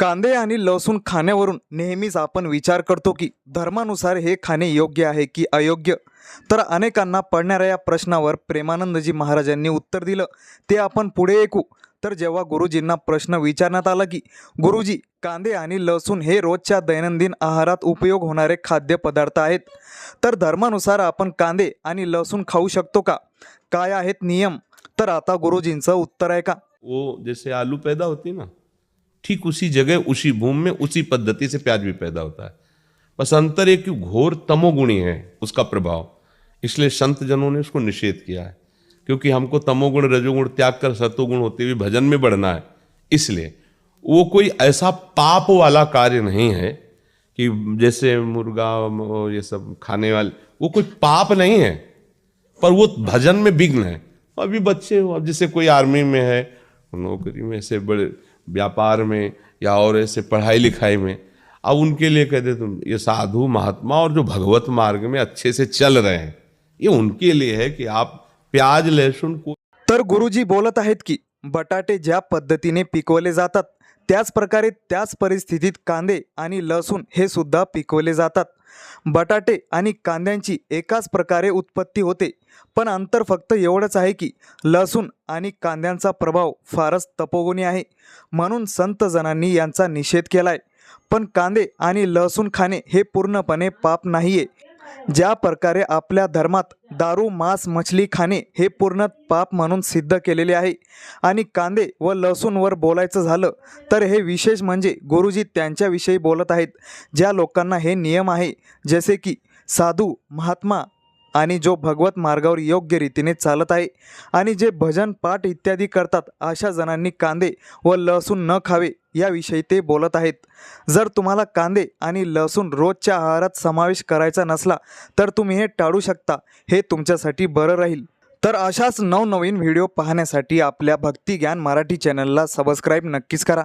कांदे आणि लसूण खाण्यावरून नेहमीच आपण विचार करतो की धर्मानुसार हे खाणे योग्य आहे की अयोग्य? तर अनेकांना पडणाऱ्या या प्रश्नावर प्रेमानंदजी महाराजांनी उत्तर दिलं. ते आपण पुढे ऐकू. तर जेव्हा गुरुजींना प्रश्न विचारण्यात आला की गुरुजी कांदे आणि लसूण हे रोजच्या दैनंदिन आहारात उपयोग होणारे खाद्यपदार्थ आहेत. तर धर्मानुसार आपण कांदे आणि लसूण खाऊ शकतो का? काय आहेत नियम? तर आता गुरुजींचं उत्तर आहे का? ओ जसे आलू पैदा होती ना ठीक उसी जगह, उसी भूमि में, उसी पद्धति से प्याज भी पैदा होता है। बस अंतर एक घोर तमोगुणी है उसका प्रभाव। इसलिए संत जनों ने उसको निषेध किया है, क्योंकि हमको तमोगुण, रजोगुण त्याग कर सतोगुण होते हुए भजन में बढ़ना है। इसलिए वो कोई ऐसा पाप वाला कार्य नहीं है कि जैसे मुर्गा, ये सब खाने वाले, वो कोई पाप नहीं है, पर वो भजन में विघ्न है। अभी बच्चे हो, अब जैसे कोई आर्मी में है, नौकरी में ऐसे बड़े व्यापार में या और ऐसे पढ़ाई लिखाई में। अब उनके लिए कहते तुम, ये साधु, महात्मा और जो भगवत मार्ग में अच्छे से चल रहे हैं, ये उनके लिए है कि आप प्याज, लहसुन को तर गुरुजी बोलत आहेत की, बटाटे ज्या पद्धतीने पिकवले जातात त्याच प्रकारे त्याच परिस्थितीत कांदे आणि लसूण हे सुद्धा पिकवले जातात. बटाटे आणि कांद्यांची एकाच प्रकारे उत्पत्ती होते पण अंतर फक्त एवढंच आहे की लसूण आणि कांद्यांचा प्रभाव फारच तपोगुणी आहे. म्हणून संतजनांनी यांचा निषेध केलाय. पण कांदे आणि लसूण खाणे हे पूर्णपणे पाप नाहीये. ज्या प्रकारे आपल्या धर्मात दारू मांस मछली खाणे हे पूर्ण पाप म्हणून सिद्ध केलेले आहे. आणि कांदे व लसूणवर बोलायचं झालं तर हे विशेष म्हणजे गुरुजी त्यांच्याविषयी बोलत आहेत. ज्या लोकांना हे नियम आहे जसे की साधू महात्मा आणि जो भगवत मार्गावर योग्य रीतीने चालत आहे. आणि जे भजन पाठ इत्यादी करतात अशा जणांनी कांदे व लसूण न खावे याविषयी ते बोलत आहेत. जर तुम्हाला कांदे आणि लसूण रोजच्या आहारात समावेश करायचा नसला तर तुम्ही हे टाळू शकता. हे तुमच्यासाठी बरं राहील. तर अशाच नवनवीन व्हिडिओ पाहण्यासाठी आपल्या भक्ती ज्ञान मराठी चॅनलला सबस्क्राईब नक्कीच करा.